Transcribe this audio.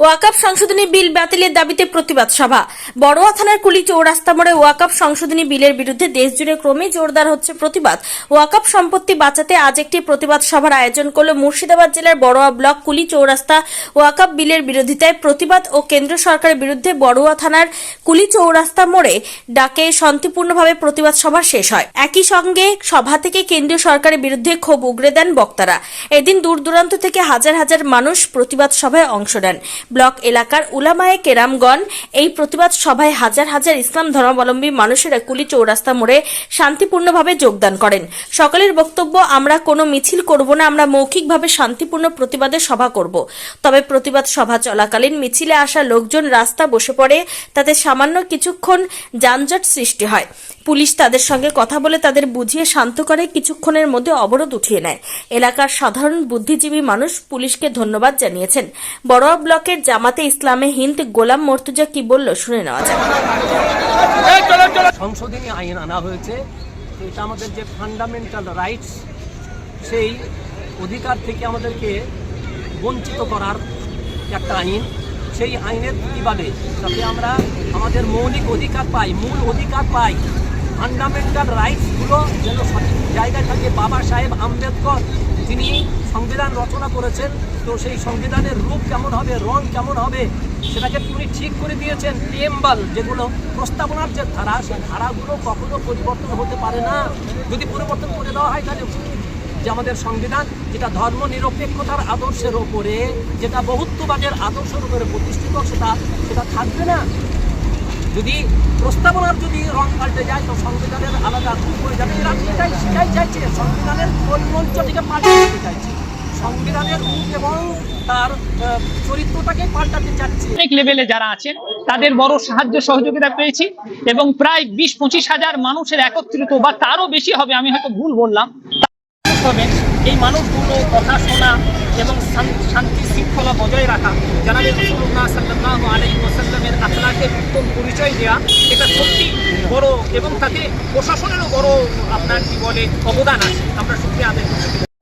ওয়াকাপ সংশোধনী বিল বাতিলের দাবিতে প্রতিবাদ সভা। বড়োয়া থানার কুলি চৌরাস্তা মোড়ে ওয়াকাপ সংশোধনী বিলের বিরুদ্ধে দেশজুড়ে ক্রমে জোরদার হচ্ছে প্রতিবাদ। ওয়াকাপ সম্পত্তি বাঁচাতে আজ একটি প্রতিবাদ সভার আয়োজন করল মুর্শিদাবাদ জেলার বড়োয়া ব্লক কুলি চৌরাস্তা ওয়াকাপ বিলের বিরোধিতায় প্রতিবাদ ও কেন্দ্র সরকারের বিরুদ্ধে বড়োয়া থানার কুলি চৌরাস্তা মোড়ে ডাকে শান্তিপূর্ণভাবে প্রতিবাদ সভা শেষ হয়। একই সঙ্গে সভা থেকে কেন্দ্রীয় সরকারের বিরুদ্ধে ক্ষোভ উগরে দেন বক্তারা। এদিন দূর দূরান্ত থেকে হাজার হাজার মানুষ প্রতিবাদ সভায় অংশ নেন। ব্লক এলাকার উলামায়ে কেরামগণ এই প্রতিবাদ সভায় হাজার হাজার ইসলাম ধর্মাবলম্বী মানুষেরা কুলি চৌরাস্তা মোড়ে শান্তিপূর্ণভাবে যোগদান করেন। সকলের বক্তব্য, আমরা কোনো মিছিল করব না, আমরা মৌখিকভাবে শান্তিপূর্ণ প্রতিবাদে সভা করব। তবে প্রতিবাদ সভা চলাকালীন মিছিলে আসা লোকজন রাস্তা বসে পড়ে, তাতে সামান্য কিছুক্ষণ যানজট সৃষ্টি হয়। পুলিশ তাদের সঙ্গে কথা বলে তাদের বুঝিয়ে শান্ত করে কিছুক্ষণের মধ্যে অবরোধ উঠিয়ে নেয়। এলাকার সাধারণ বুদ্ধিজীবী মানুষ পুলিশকে ধন্যবাদ জানিয়েছেন। বড়োয়া ব্লকের জামাতে ইসলামে হিন্দ গোলাম মর্তুজা কি বলল শুনে নেওয়া যাক। সংশোধনী আইন আনা হয়েছে। এটা আমাদের যে ফান্ডামেন্টাল রাইটস সেই অধিকার থেকে আমাদেরকে বঞ্চিত করার একটা আইন। সেই আইনের প্রতিবাদে যাতে আমরা আমাদের মৌলিক অধিকার পাই মূল অধিকার পাই ফান্ডামেন্টাল রাইটসগুলো যেন সঠিক জায়গায় থাকে। বাবা সাহেব আম্বেদকর তিনি সংবিধান রচনা করেছেন। তো সেই সংবিধানের রূপ কেমন হবে, রং কেমন হবে, সেটাকে তিনি ঠিক করে দিয়েছেন প্রিয়েম্বাল যেগুলো প্রস্তাবনার যে ধারা, সেই ধারাগুলো কখনো পরিবর্তন হতে পারে না। যদি পরিবর্তন করে দেওয়া হয় তাহলে যে আমাদের সংবিধান, যেটা ধর্ম নিরপেক্ষতার আদর্শের ওপরে, যেটা বহুত্ববাদের আদর্শের উপরে প্রতিষ্ঠিত, সেটা সেটা থাকবে না। যদি প্রস্তাবনার যদি রং পাল্টে যায়, তো সংবিধানের আলাদা রূপ হয়ে যাবে। এরা এটাই সেটাই চাইছে। সংবিধানের মঞ্চ থেকে পাল্টে দিতে চাইছে। সংবিধানের রূপ এবং তার চরিত্রটাকে পাল্টাতে চাচ্ছে অনেক লেভেলে যারা আছেন, তাদের বড় সাহায্য সহযোগিতা পেয়েছি এবং প্রায় বিশ পঁচিশ হাজার মানুষের একত্রিত বা তারও বেশি হবে, আমি হয়তো ভুল বললাম। এই মানুষগুলো কথা শোনা এবং শান্তি শৃঙ্খলা বজায় রাখা জানাবে রসুল্লাহ সাল্লাহ আলী ওসাল্লামের আপনাকে উত্তম পরিচয় দেওয়া এটা সত্যি বড় এবং তাতে প্রশাসনেরও বড় আপনার কি বলে অবদান আছে। আমরা সত্যি আদায় করতে